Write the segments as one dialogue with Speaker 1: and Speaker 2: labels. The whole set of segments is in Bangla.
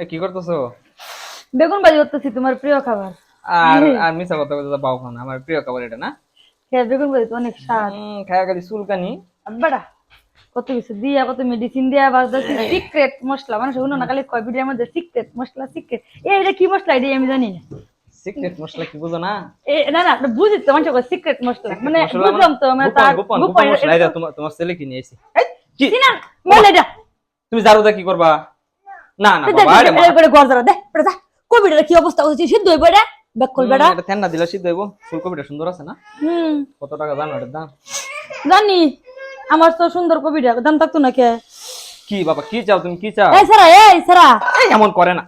Speaker 1: এ, কি করতেছো?
Speaker 2: বেগুন ভাজি করতেছি তোমার প্রিয় খাবার।
Speaker 1: আর আর মিশা কথা বলতে পাও খান আমার প্রিয় খাবার এটা না?
Speaker 2: খেয়ে বেগুন ভাজি তো অনেক স্বাদ।
Speaker 1: খায়া খালি চুলকানি।
Speaker 2: আব্বাড়া কত কিছু দিয়া কত মেডিসিন দিয়া বাজতেছি সিক্রেট মশলা। মানুষ শুনো না খালি কয় ভিডিওর মধ্যে সিক্রেট মশলা সিক্রেট এই এটা কি মশলা এটা আমি জানি না।
Speaker 1: সিক্রেট মশলা কি বুঝো না?
Speaker 2: এ না না বুঝি তো মানুষ সিক্রেট মশলা। মানে বুঝলাম তো মানে তার
Speaker 1: গোপন মশলা। এটা তোমার তোমার ছেলে কি নিয়েছি কি?
Speaker 2: চিনা বল এটা
Speaker 1: তুমি জারুদা কি করবা? না না বাবা এটা মা-
Speaker 2: করে ঘর ধরা দে পড়ে যা। কোভিডের কি অবস্থা হচ্ছে? সিদ্ধ
Speaker 1: দিলে সিদ্ধ হইব। ফুলকপিটা সুন্দর আছে না?
Speaker 2: হুম।
Speaker 1: কত টাকা জানো এটার দাম?
Speaker 2: জানি আমার তো সুন্দর কোভিডের দাম থাকতো না কে?
Speaker 1: কি বাবা কি চাও তুমি কি চাও?
Speaker 2: এই সারা এই সারা।
Speaker 1: এই এমন করে না।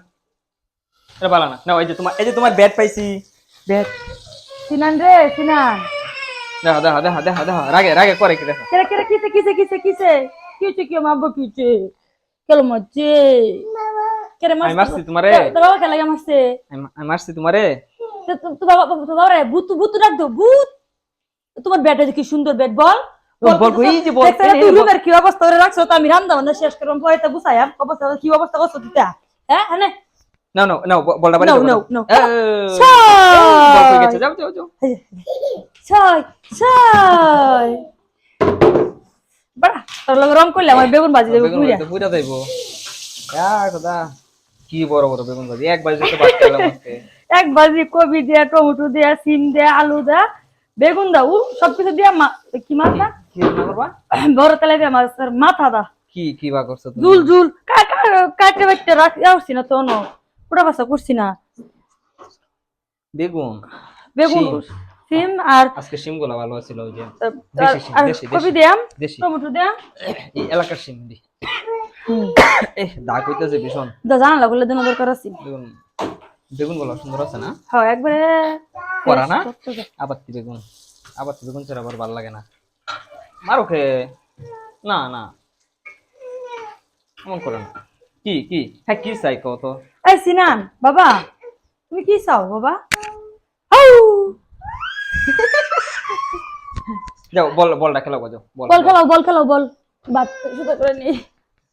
Speaker 1: এটা ভালো না না এই যে তোমার এই যে তোমার ব্যাট পাইছি। ব্যাট
Speaker 2: সিনান রে সিনান।
Speaker 1: দেখা দেখা দেখা দেখা দেখা। রাগে রাগে করে কি দেখা?
Speaker 2: কেরে কেরে কিসে কিসে কিসে কিসে? কিছে কি কেলো মজে। কেরে
Speaker 1: আমি মারছি তোমারে
Speaker 2: তো বাবা মারছে
Speaker 1: আমি মারছি তোমারে
Speaker 2: বাবা বাবা ভূত ভূত রাখ ভূত তোমার কি সুন্দর ব্যাট বল কি অবস্থা রাখছো তো আমি রান্না বান্না শেষ করলাম পরে বুঝাইয়াম অবস্থা কি অবস্থা করছ তুই হ্যাঁ হ্যাঁ
Speaker 1: না না না বলটা বাড়ি
Speaker 2: No, no, no.
Speaker 1: এই, বল কই গেছে? যাও যাও যাও
Speaker 2: ছয় ছয় বাড়া তোর লগে রং করলে আমার বেগুন ভাজি দেবে
Speaker 1: খোদা কি বড় বড় বেগুন ভাজি? এক বাজি তো বাদ খেলাম আজকে
Speaker 2: এক ভাজি কবি দিয়া টমেটো দিয়া সিম দিয়া আলু দিয়া বেগুন দা উ সবকিছু দিয়া মা- কি মাথা
Speaker 1: কি রান্না করবা
Speaker 2: বড়? তেলে দিয়া মাছের মাথা দা।
Speaker 1: কি কি বা করছ তুমি?
Speaker 2: জুল জুল কাটে বাটতে রাখি আসছি না তো ন পুরা বাসা করছি না।
Speaker 1: বেগুন
Speaker 2: বেগুন সিম। আর
Speaker 1: আজকে শিমগুলা ভালো ছিল ওই যে। দেশি দেশি,
Speaker 2: কবি
Speaker 1: দেশি।
Speaker 2: দিয়াম টমেটো দিয়াম
Speaker 1: এই এলাকার শিম দি। এ দাগ হইতেছে ভীষণ।
Speaker 2: দা জানালা গুলো দিন দরকার আছে।
Speaker 1: বেগুন বেগুনগুলো সুন্দর আছে না?
Speaker 2: হ্যাঁ একবারে
Speaker 1: করা না?
Speaker 2: করতে দে।
Speaker 1: আবাত্তি বেগুন? আবাত্তি বেগুন ছাড়া আবার ভালো লাগে না। মারো খে। না না। এমন করে না। কি কি? হ্যাঁ কি চাই কও তো?
Speaker 2: এই সিনান বাবা তুমি কি চাও বাবা?
Speaker 1: যাও বল বলটা খেলা যাও বল
Speaker 2: খেলাও। বল খেলাও বল। সুতো করে নি।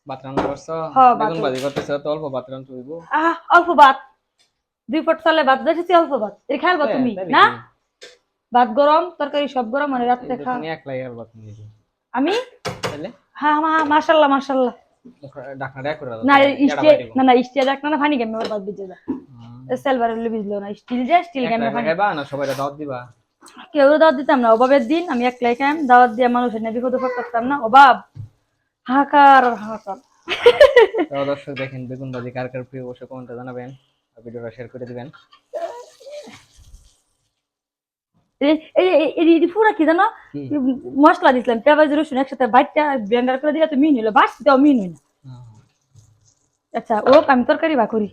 Speaker 1: ভাত রান্না করছ?
Speaker 2: হ্যাঁ,
Speaker 1: বেগুন ভাজি করতেছো তো অল্প ভাত রান্না চলবো
Speaker 2: আহ অল্প ভাত দুই ফট চালে ভাত দেখেছি অল্প ভাত এটা খাইবা তুমি না? ভাত গরম তরকারি সব গরম মানে রাত্রে খা
Speaker 1: তুমি একলাই আর ভাত নিয়ে
Speaker 2: আমি?
Speaker 1: তাহলে
Speaker 2: হ্যাঁ মাশাল্লাহ মাশাল্লাহ।
Speaker 1: ডাকনা ডাক করে
Speaker 2: না। না না ফানি গেমে ভাত ভিজে যা সেলভার হলে ভিজলো না স্টিল যে স্টিল
Speaker 1: একলা
Speaker 2: গেমে
Speaker 1: একলা
Speaker 2: ফানি।
Speaker 1: খাইবা না সবাই দাওয়াত দিবা?
Speaker 2: কেউ দাওয়াত দিতাম না অভাবের দিন আমি একলাই খাইম দাওয়াত দিয়ে মানুষের না বিপদে পড়তাম না অভাব। হাহাকার আর হাহাকার।
Speaker 1: তো দর্শক দেখেন বেগুন ভাজি কার কার প্রিয় অবশ্যই কমেন্টে জানাবেন আর ভিডিওটা শেয়ার করে দিবেন।
Speaker 2: এই- পুরা কি জানো? মশলা দিছিলাম পেঁয়াজ রসুন একসাথে বাইটটা ব্লেন্ডার করে দিলে তো মিন হইল বাস দাও মিন হইল। আচ্ছা ও আমি তরকারি বা করি?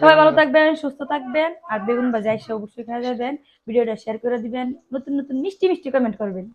Speaker 2: সবাই ভালো থাকবেন সুস্থ থাকবেন আর বেগুন ভাজা এসে অবশ্যই খাওয়া যাবেন ভিডিওটা শেয়ার করে দিবেন নতুন নতুন মিষ্টি মিষ্টি কমেন্ট করবেন।